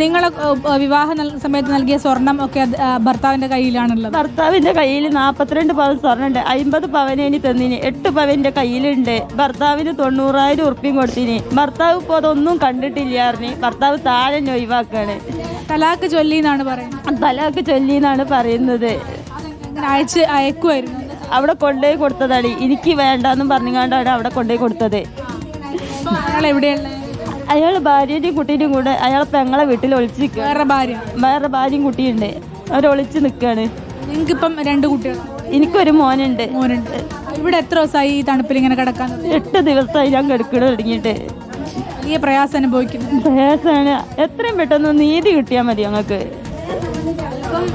നിങ്ങൾ വിവാഹ സമയത്ത് നൽകിയ സ്വർണം ഒക്കെ ഭർത്താവിന്റെ കയ്യിലാണുള്ളത്. ഭർത്താവിന്റെ കയ്യിൽ നാൽപ്പത്തിരണ്ട് പവൻ സ്വർണുണ്ട് അമ്പത് പവനേനി തന്നിന്. എട്ട് പവന്റെ കയ്യിലുണ്ട്. ഭർത്താവിന് തൊണ്ണൂറായിരം ഉറുപ്പ്യം കൊടുത്തിന്. ഭർത്താവ് ഇപ്പോൾ അതൊന്നും കണ്ടിട്ടില്ല അറിഞ്ഞ് ഭർത്താവ് താഴെ ഒഴിവാക്കാണ്. തലാക്ക് ചൊല്ലി എന്നാണ് പറയുന്നത്. തലാക്ക് ചൊല്ലി എന്നാണ് പറയുന്നത്. അയച്ച് അയക്കുമായിരുന്നു അവിടെ കൊണ്ടുപോയി കൊടുത്തതാണ്. എനിക്ക് വേണ്ടെന്നും പറഞ്ഞുകൊണ്ടാണ് അവിടെ കൊണ്ടുപോയി കൊടുത്തത്. എവിടെയാണ്? അയാൾ ഭാര്യയുടെയും കുട്ടീന്റെയും കൂടെ അയാൾ പെങ്ങളെ വീട്ടിൽ ഒളിച്ച് നിൽക്കുക വേറെ ഭാര്യ? വേറെ ഭാര്യയും കുട്ടിയുണ്ട്. അവർ ഒളിച്ച് നിൽക്കുകയാണ്. നിങ്ങൾക്കിപ്പം രണ്ട് കുട്ടികൾ എനിക്കൊരു മോനുണ്ട്. മോനുണ്ട്. ഇവിടെ എത്ര ദിവസമായി ഈ തണുപ്പിൽ ഇങ്ങനെ കിടക്കാൻ എട്ട് ദിവസമായി ഞാൻ കിടക്കണ തുടങ്ങിയിട്ട്. വലിയ പ്രയാസം അനുഭവിക്കുന്നു. പ്രയാസമാണ്. എത്രയും പെട്ടെന്ന് നീതി കിട്ടിയാൽ മതി ഞങ്ങൾക്ക്. ഇപ്പം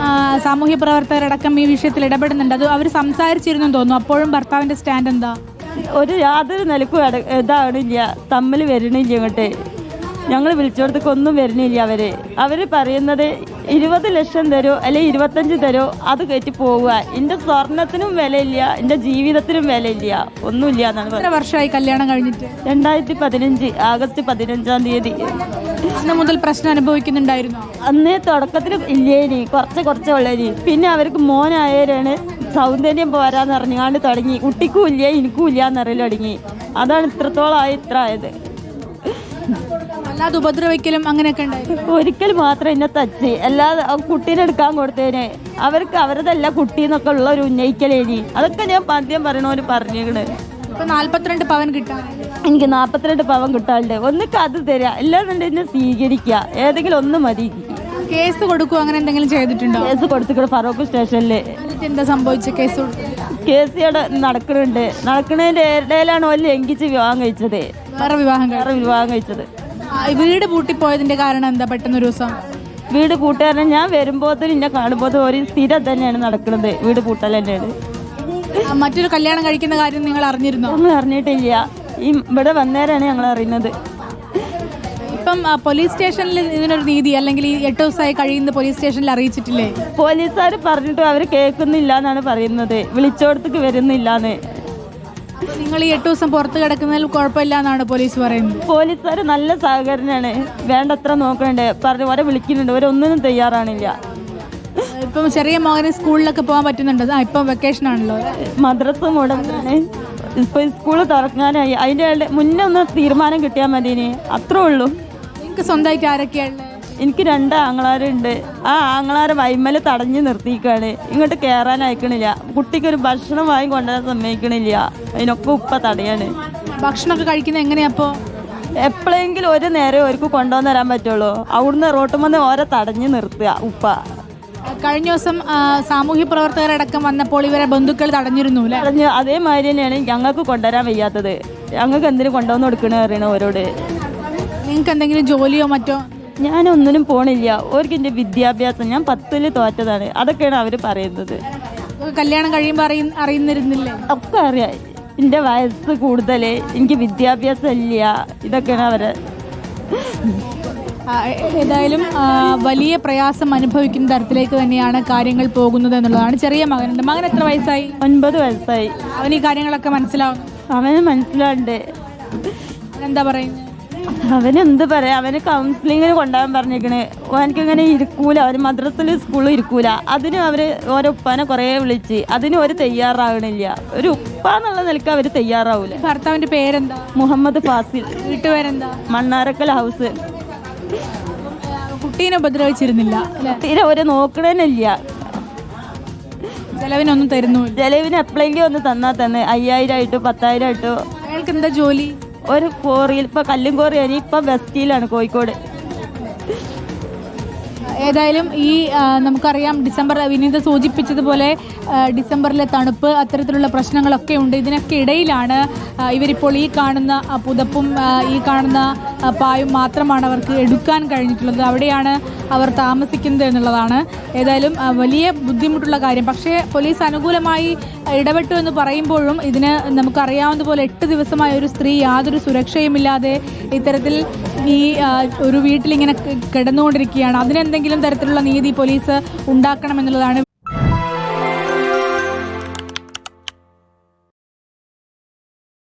സാമൂഹ്യ പ്രവർത്തകരടക്കം ഈ വിഷയത്തിൽ ഇടപെടുന്നുണ്ട്. അത് അവർ സംസാരിച്ചിരുന്നു തോന്നുന്നു. അപ്പോഴും ഭർത്താവിന്റെ സ്റ്റാൻഡ് എന്താ? ഒരു യാതൊരു നിലക്കും ഇട ഇതാവണില്ല. തമ്മിൽ വരണില്ല ഇങ്ങോട്ട്. ഞങ്ങൾ വിളിച്ചോടത്തേക്ക് വരണില്ല അവർ അവർ അവർ പറയുന്നത് ഇരുപത് ലക്ഷം തരോ അല്ലെ ഇരുപത്തഞ്ച് തരോ അത് കയറ്റി പോവുക. എന്റെ സ്വർണത്തിനും വിലയില്ല എന്റെ ജീവിതത്തിനും വിലയില്ല. ഒന്നുമില്ല എന്നാണ് എത്ര വർഷമായി കല്യാണം കഴിഞ്ഞിട്ട്? രണ്ടായിരത്തി പതിനഞ്ച് ആഗസ്റ്റ് പതിനഞ്ചാം തീയതി. അന്ന് മുതൽ പ്രശ്നം അനുഭവിക്കുന്നുണ്ടായിരുന്നു? അന്നേ തുടക്കത്തിൽ ഇല്ലേനി. കുറച്ച് കുറച്ച് ഉള്ളേനി. പിന്നെ അവർക്ക് മോനായവരാണ് സൗന്ദര്യം പോരാന്ന് അറിഞ്ഞാണ്ട് തുടങ്ങി. കുട്ടിക്കും ഇല്ല എനിക്കും ഇല്ല അറിയില്ല തുടങ്ങി. അതാണ് ഇത്രത്തോളം ആയി ഇത്ര ആയത്. അല്ലാതെ ഉപദ്രവിക്കലും അങ്ങനെയൊക്കെ ഒരിക്കൽ മാത്രം എന്നെ തച്ച് അല്ലാതെ കുട്ടീനെ എടുക്കാൻ കൊടുത്തേനെ അവർക്ക് അവരതല്ല കുട്ടി എന്നൊക്കെ ഉള്ള ഒരു ഉന്നയിക്കലേനി അതൊക്കെ ഞാൻ പദ്യം പറയണോര് പറഞ്ഞേക്കണ് ഇപ്പൊ നാല്പത്തിരണ്ട് പവൻ കിട്ടാൻ. എനിക്ക് നാൽപ്പത്തിരണ്ട് പവൻ കിട്ടാണ്ട് ഒന്നിക്ക് അത് തരാ. എല്ലാന്നുണ്ടെങ്കിൽ സ്വീകരിക്കുക. ഏതെങ്കിലും ഒന്ന് മതി. കേസ് കൊടുക്കുക അങ്ങനെ എന്തെങ്കിലും ചെയ്തിട്ടുണ്ടോ? കേസ് കൊടുത്തിട്ട് ഫറോക്ക് സ്റ്റേഷനിൽ എന്നിട്ട് എന്താ സംഭവിച്ച? കേസ് ഇവിടെ നടക്കുന്നുണ്ട്. നടക്കുന്നതിന്റെ ഇടയിലാണ് ഓൽ ലംഘിച്ച് വിവാഹം കഴിച്ചത്. വേറെ വിവാഹം. വേറെ വിവാഹം കഴിച്ചത്. ആ, ഈ വീട് പൂട്ടിപ്പോയതിന്റെ കാരണം എന്താ പെട്ടെന്ന് ഒരു ദിവസം? വീട് കൂട്ടുകാരനെ ഞാൻ വരുമ്പോഴത്തേനും എന്നെ കാണുമ്പോൾ ഒരു സ്ഥിരം തന്നെയാണ് നടക്കുന്നത്. വീട് കൂട്ടൽ തന്നെയാണ്. ആ, മറ്റൊരു കല്യാണം കഴിക്കുന്ന കാര്യം നിങ്ങൾ അറിഞ്ഞിരുന്നോ? ഞങ്ങൾ അറിഞ്ഞിട്ടില്ല. ഈ ഇവിടെ വന്നേരാണ് ഞങ്ങൾ അറിയുന്നത്. ഇപ്പം പോലീസ് സ്റ്റേഷനിൽ ഇതിനൊരു നീതി അല്ലെങ്കിൽ ഈ എട്ട് ദിവസമായി കഴിയുന്ന പോലീസ് സ്റ്റേഷനിൽ അറിയിച്ചിട്ടില്ലേ? പോലീസുകാർ പറഞ്ഞിട്ട് അവർ കേൾക്കുന്നില്ല എന്നാണ് പറയുന്നത്. വിളിച്ചോടത്തേക്ക് വരുന്നില്ല എന്ന് നിങ്ങൾ ഈ എട്ട് ദിവസം പുറത്ത് കിടക്കുന്നതിൽ കുഴപ്പമില്ല എന്നാണ് പോലീസ് പറയുന്നത്. പോലീസുകാർ നല്ല സഹകരണമാണ് വേണ്ടത്ര നോക്കണ്ടേ പറഞ്ഞു ഓരെ വിളിക്കുന്നുണ്ട്. ഒരൊന്നിനും തയ്യാറാണില്ല. ഇപ്പം ചെറിയ മകന് സ്കൂളിലൊക്കെ പോകാൻ പറ്റുന്നുണ്ട്. ആ ഇപ്പം വെക്കേഷൻ ആണല്ലോ. മദ്രസ മുടങ്ങാണ്. ഇപ്പൊ സ്കൂൾ തുറക്കാനായി. അതിന്റെ മുന്നേ ഒന്ന് തീരുമാനം കിട്ടിയാൽ മതി ഇനി അത്രേ ഉള്ളൂ. നിങ്ങൾക്ക് സ്വന്തമായിട്ട് ആരൊക്കെയാണ് എനിക്ക് രണ്ട് ആങ്ങളാരുണ്ട്. ആ ആങ്ങളാരെ വൈമൽ തടഞ്ഞു നിർത്തിയിക്കാണ് ഇങ്ങോട്ട് കയറാൻ അയക്കണില്ല. കുട്ടിക്ക് ഒരു ഭക്ഷണം വാങ്ങി കൊണ്ടുവരാൻ സമ്മതിക്കണില്ല. അതിനൊക്കെ ഉപ്പ തടയാണ്. ഭക്ഷണമൊക്കെ കഴിക്കുന്നത് എങ്ങനെയാ അപ്പോൾ എപ്പോഴെങ്കിലും ഒരു നേരം അവർക്ക് കൊണ്ടുവന്ന് തരാൻ പറ്റുള്ളൂ. അവിടുന്ന് റോട്ടുമെന്ന് ഓരെ തടഞ്ഞു നിർത്തുക ഉപ്പ. കഴിഞ്ഞ ദിവസം സാമൂഹ്യ പ്രവർത്തകരടക്കം വന്നപ്പോൾ ഇവരെ ബന്ധുക്കൾ തടഞ്ഞിരുന്നു തടഞ്ഞു അതേമാതിരി തന്നെയാണ് ഞങ്ങൾക്ക് കൊണ്ടുവരാൻ വയ്യാത്തത്. ഞങ്ങൾക്ക് എന്തിനു കൊണ്ടുവന്ന് കൊടുക്കണ അറിയണ ഓരോട് നിങ്ങൾക്ക് എന്തെങ്കിലും ജോലിയോ മറ്റോ? ഞാനൊന്നിനും പോണില്ല. ഓർക്ക് എന്റെ വിദ്യാഭ്യാസം ഞാൻ പത്തിൽ തോറ്റതാണ്. അതൊക്കെയാണ് അവർ പറയുന്നത്. കല്യാണം കഴിയുമ്പോൾ അറിയ അറിയുന്നിരുന്നില്ലേ? ഒക്കെ അറിയാം. എന്റെ വയസ്സ് കൂടുതൽ എനിക്ക് വിദ്യാഭ്യാസം ഇല്ല. ഇതൊക്കെയാണ് അവരെ. ഏതായാലും വലിയ പ്രയാസം അനുഭവിക്കുന്ന തരത്തിലേക്ക് തന്നെയാണ് കാര്യങ്ങൾ പോകുന്നത് എന്നുള്ളതാണ്. ചെറിയ മകനുണ്ട്. മകൻ എത്ര വയസ്സായി? ഒൻപത് വയസ്സായി. അവൻ ഈ കാര്യങ്ങളൊക്കെ മനസ്സിലാവും അവന് മനസ്സിലാണ്ട് എന്താ പറയുന്നത് അവന് എന്ത് പറയാ? അവന് കൗൺസിലിങ്ങിന് കൊണ്ടുപോകാൻ പറഞ്ഞിരിക്കണേ. അവനക്ക് ഇങ്ങനെ ഇരിക്കൂല. അവന് മദ്രസിൽ സ്കൂളിൽ ഇരിക്കൂല. അതിനും അവർ ഓരോ ഉപ്പാനെ കുറേ വിളിച്ച് അതിനും ഒരു തയ്യാറാകണില്ല ഒരു ഉപ്പ എന്നുള്ള നിലയ്ക്ക് അവർ തയ്യാറാവൂല. ഭർത്താവിന്റെ പേരെന്താ? മുഹമ്മദ് ഫാസിൽ. വീട്ടുപേരെന്താ? മണ്ണാരക്കൽ ഹൗസ്. കുട്ടീനെ ഉപദ്രവിച്ചിരുന്നില്ല തീരെ ഒരു നോക്കണേനില്ല ചെലവിനൊന്നും തരുന്നു ചെലവിന് എപ്പോഴെങ്കിലും ഒന്ന് തന്നാൽ തന്നെ. അയ്യായിരം ആയിട്ടോ പത്തായിരം ആയിട്ടോ. അയാൾക്ക് എന്താ ജോലി? ഒരു കോറിയിൽ ഇപ്പൊ കല്ലും കോറി ഇപ്പൊ വെസ്റ്റിയിലാണ് കോഴിക്കോട്. ഏതായാലും ഈ നമുക്കറിയാം ഡിസംബർ വിനീത സൂചിപ്പിച്ചതുപോലെ ഡിസംബറിലെ തണുപ്പ് അത്തരത്തിലുള്ള പ്രശ്നങ്ങളൊക്കെ ഉണ്ട്. ഇതിനൊക്കെ ഇടയിലാണ് ഇവരിപ്പോൾ ഈ കാണുന്ന പുതപ്പും ഈ കാണുന്ന പായും മാത്രമാണ് അവർക്ക് എടുക്കാൻ കഴിഞ്ഞിട്ടുള്ളത്. അവിടെയാണ് അവർ താമസിക്കുന്നത് എന്നുള്ളതാണ്. ഏതായാലും വലിയ ബുദ്ധിമുട്ടുള്ള കാര്യം. പക്ഷേ പോലീസ് അനുകൂലമായി ഇടപെട്ടു എന്ന് പറയുമ്പോഴും ഇതിന് നമുക്കറിയാവുന്ന പോലെ എട്ട് ദിവസമായ ഒരു സ്ത്രീ യാതൊരു സുരക്ഷയുമില്ലാതെ ഇത്തരത്തിൽ ഈ ഒരു വീട്ടിലിങ്ങനെ കിടന്നുകൊണ്ടിരിക്കുകയാണ്. അതിനെന്തെങ്കിലും തരത്തിലുള്ള നീതി പോലീസ് ഉണ്ടാക്കണമെന്നുള്ളതാണ്